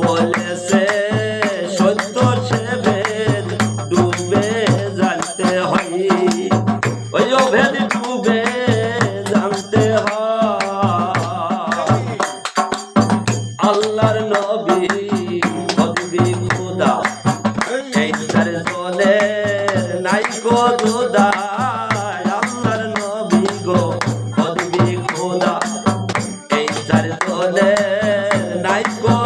বলেছে, সত্য সে ভেদ ডুবে জানতে হয়। ওই ভেদ ডুবে জানতে হয়। আল্লাহর নবী হবি খুদা এই তার জলে নাই গো দুদা নাই গো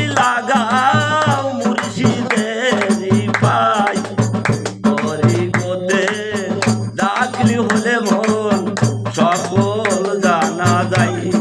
Thank you.